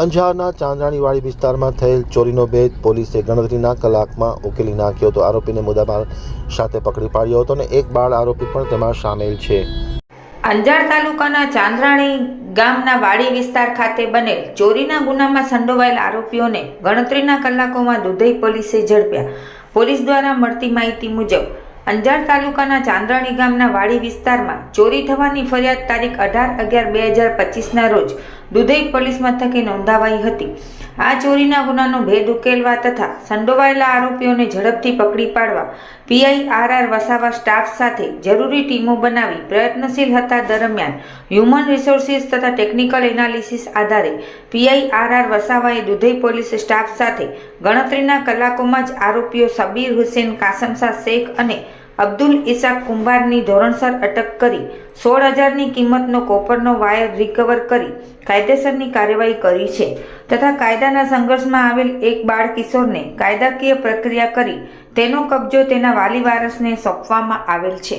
અંજારના ચાંદાણીવાડી વિસ્તારમાં થયેલ ચોરીનો ભેદ પોલીસે ગણતરીના કલાકમાં ઉકેલી નાખ્યો હતો. આરોપીને મુદ્દામાલ સાથે પકડી પાડ્યો હતો અને એક બાળ આરોપી પણ તેમાં સામેલ છે. અંજાર તાલુકાના ચાંદ્રાણી ગામના વાડી વિસ્તાર ખાતે બનેલ ચોરીના ગુનામાં સંડોવાયેલ આરોપીઓને ગણતરીના કલાકોમાં દુધઈ પોલીસે ઝડપ્યા. પોલીસ દ્વારા મળતી માહિતી મુજબ અંજાર તાલુકાના ચાંદ્રાણી ગામના વાડી વિસ્તારમાં ચોરી થવાની ફરિયાદ તારીખ અઢાર અગિયાર બે હજાર પચીસના રોજ દુધઈ પોલીસ મથકે નોંધાવાઈ હતી. આ ચોરીના ગુનાનો ભેદ ઉકેલવા તથા સંડોવાયેલા આરોપીઓને ઝડપથી પકડી પાડવા PI R R Vasava staff સાથે જરૂરી ટીમો બનાવી પ્રયત્નશીલ હતા દરમિયાન હ્યુમન રિસોર્સિસ તથા ટેકનિકલ એનાલિસિસ આધારે પીઆઈ આર આર વસાવાએ દુધઈ પોલીસ સ્ટાફ સાથે ગણતરીના કલાકોમાં જ આરોપીઓ સબીર હુસેન કાસમશા શેખ અને અબ્દુલ ઇસાક કુંભારની ધોરણસર અટક કરી સોળ હજારની કિંમતનો કોપરનો વાયર રિકવર કરી કાયદેસરની કાર્યવાહી કરી છે. તથા કાયદાના સંઘર્ષમાં આવેલ એક બાળ કિશોરને કાયદાકીય પ્રક્રિયા કરી તેનો કબજો તેના વાલી વારસને સોંપવામાં આવેલ છે.